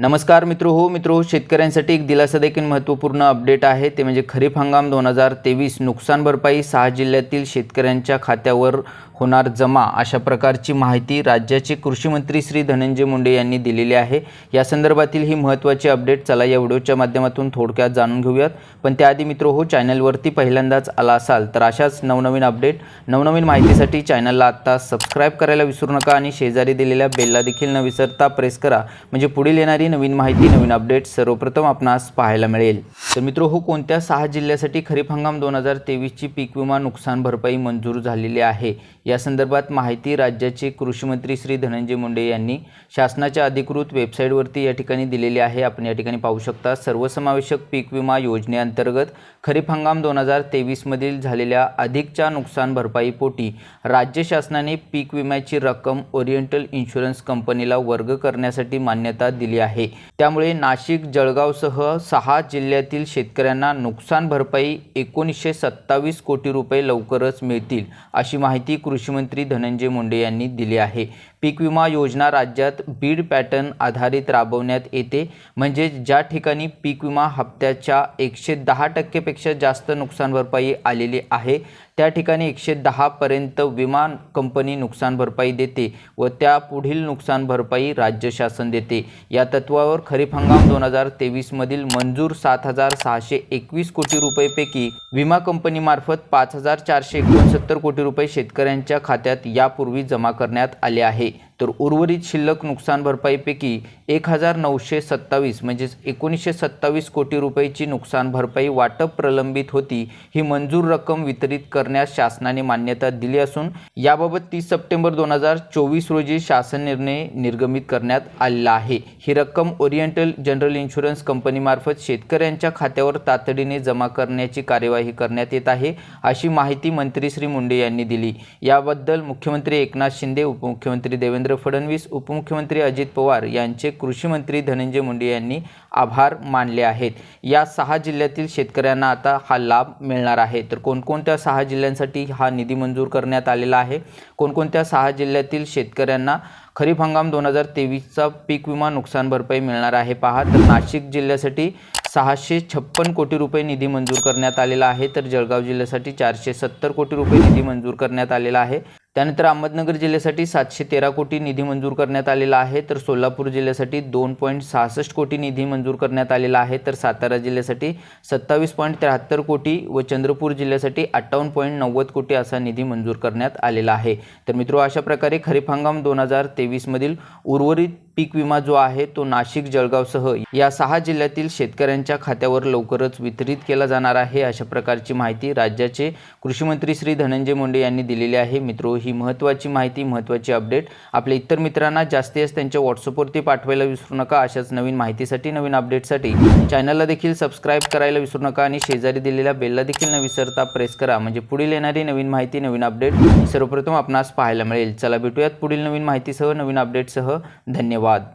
नमस्कार मित्र हो मित्र हो, शेतकऱ्यांसाठी एक दिलासा देखील महत्त्वपूर्ण अपडेट आहे. ते म्हणजे खरीप हंगाम दोन हजार तेवीस नुकसान भरपाई सहा जिल्ह्यातील शेतकऱ्यांच्या खात्यावर होणार जमा अशा प्रकारची माहिती राज्याचे कृषीमंत्री श्री धनंजय मुंडे यांनी दिलेली आहे. या संदर्भातील ही महत्त्वाची अपडेट चला या व्हिडिओच्या माध्यमातून थोडक्यात जाणून घेऊयात. पण त्याआधी मित्र हो चॅनलवरती पहिल्यांदाच आला असाल तर अशाच नवनवीन अपडेट नवनवीन माहितीसाठी चॅनलला आत्ता सबस्क्राईब करायला विसरू नका आणि शेजारी दिलेल्या बेलला देखील न विसरता प्रेस करा. म्हणजे पुढील येणारी नवीन माहिती नवीन अपडेट सर्वप्रथम आपणास पाहायला मिळेल. तर मित्र हो कोणत्या सहा जिल्ह्यासाठी खरीप हंगाम दोन हजार तेवीसची पीक विमा नुकसान भरपाई मंजूर झालेली आहे? या संदर्भात माहिती राज्याचे कृषीमंत्री श्री धनंजय मुंडे यांनी शासनाच्या अधिकृत वेबसाईटवरती या ठिकाणी दिलेली आहे. आपण या ठिकाणी पाहू शकता सर्वसमावेशक पीक विमा योजनेअंतर्गत खरीप हंगाम दोन हजार तेवीसमधील झालेल्या अधिकच्या नुकसान भरपाईपोटी राज्य शासनाने पीक विम्याची रक्कम ओरिएंटल इन्शुरन्स कंपनीला वर्ग करण्यासाठी मान्यता दिली आहे. त्यामुळे नाशिक जळगावसह सहा जिल्ह्यातील शेतकऱ्यांना नुकसान भरपाई एकोणीसशे सत्तावीस कोटी रुपये लवकरच मिळतील अशी माहिती कृषीमंत्री धनंजय मुंडे यांनी दिली आहे. पीक विमा योजना राज्यात बीड पॅटर्न आधारित राबवण्यात येते. म्हणजे ज्या ठिकाणी पीक विमा हप्त्याच्या एकशे दहा टक्केपेक्षा जास्त नुकसान भरपाई आलेली आहे त्या ठिकाणी एकशे दहापर्यंत विमान कंपनी नुकसान भरपाई देते व त्या पुढील नुकसान भरपाई राज्य शासन देते. या तत्वावर खरीप हंगाम दोन हजार तेवीसमधील मंजूर सात हजार सहाशे एकवीस कोटी रुपयेपैकी विमा कंपनीमार्फत पाच हजार चारशे एकोणसत्तर कोटी रुपये शेतकऱ्यांच्या खात्यात यापूर्वी जमा करण्यात आले आहे. तर उर्वरित शिल्लक नुकसान भरपाईपैकी एक हजार नऊशे सत्तावीस म्हणजेच एकोणीसशे सत्तावीस कोटी रुपयेची नुकसान भरपाई वाटप प्रलंबित होती ही मंजूर रक्कम वितरित करण्यास शासनाने मान्यता दिली असून याबाबत तीस सप्टेंबर दोन हजार चोवीस रोजी शासन निर्णय निर्गमित करण्यात आलेला आहे. ही रक्कम ओरिएंटल जनरल इन्शुरन्स कंपनीमार्फत शेतकऱ्यांच्या खात्यावर तातडीने जमा करण्याची कार्यवाही करण्यात येत आहे अशी माहिती मंत्री श्री मुंडे यांनी दिली. याबद्दल मुख्यमंत्री एकनाथ शिंदे उपमुख्यमंत्री देवेंद्र फडणवीस उपमुख्यमंत्री अजित पवार यांचे कृषी मंत्री धनंजय मुंडे यांनी आभार मानले आहेत. या सहा जिल्ह्यातील शेतकऱ्यांना आता हा लाभ मिळणार आहे. तर कोणकोणत्या सहा जिल्ह्यांसाठी हा निधी मंजूर करण्यात आलेला आहे? कोणकोणत्या सहा जिल्ह्यातील शेतकऱ्यांना खरीप हंगाम दोन हजार तेवीसचा पीक विमा नुकसान भरपाई मिळणार आहे. पहा तर नाशिक जिल्ह्यासाठी सहाशे छप्पन कोटी रुपये निधी मंजूर करण्यात आलेला आहे तर जळगाव जिल्ह्यासाठी चारशे सत्तर कोटी रुपये निधी मंजूर करण्यात आलेला आहे. त्यानंतर अहमदनगर जिल्ह्यासाठी सातशे तेरा कोटी निधी मंजूर करण्यात आलेला आहे तर सोलापूर जिल्ह्यासाठी दोन पॉईंट सहासष्ट कोटी निधी मंजूर करण्यात आलेला आहे तर सातारा जिल्ह्यासाठी सत्तावीस पॉईंट त्र्याहत्तर कोटी व चंद्रपूर जिल्ह्यासाठी अठ्ठावन्न पॉईंट नव्वद कोटी असा निधी मंजूर करण्यात आलेला आहे. तर मित्रो अशा प्रकारे खरीप हंगाम दोन हजार तेवीसमधील उर्वरित पीक विमा जो आहे तो नाशिक जळगावसह या सहा जिल्ह्यातील शेतकऱ्यांच्या खात्यावर लवकरच वितरित केला जाणार आहे अशा प्रकारची माहिती राज्याचे कृषीमंत्री श्री धनंजय मुंडे यांनी दिलेली आहे. मित्रो ही महत्त्वाची माहिती महत्त्वाची अपडेट आपल्या इतर मित्रांना जास्तीत जास्त त्यांच्या व्हॉट्सअपवरती पाठवायला विसरू नका. अशाच नवीन माहितीसाठी नवीन अपडेटसाठी चॅनलला देखील सबस्क्राईब करायला विसरू नका आणि शेजारी दिलेल्या बेलला देखील न विसरता प्रेस करा. म्हणजे पुढील येणारी नवीन माहिती नवीन अपडेट सर्वप्रथम आपणास पाहायला मिळेल. चला भेटूयात पुढील नवीन माहितीसह नवीन अपडेटसह. धन्यवाद. ধন্যবাদ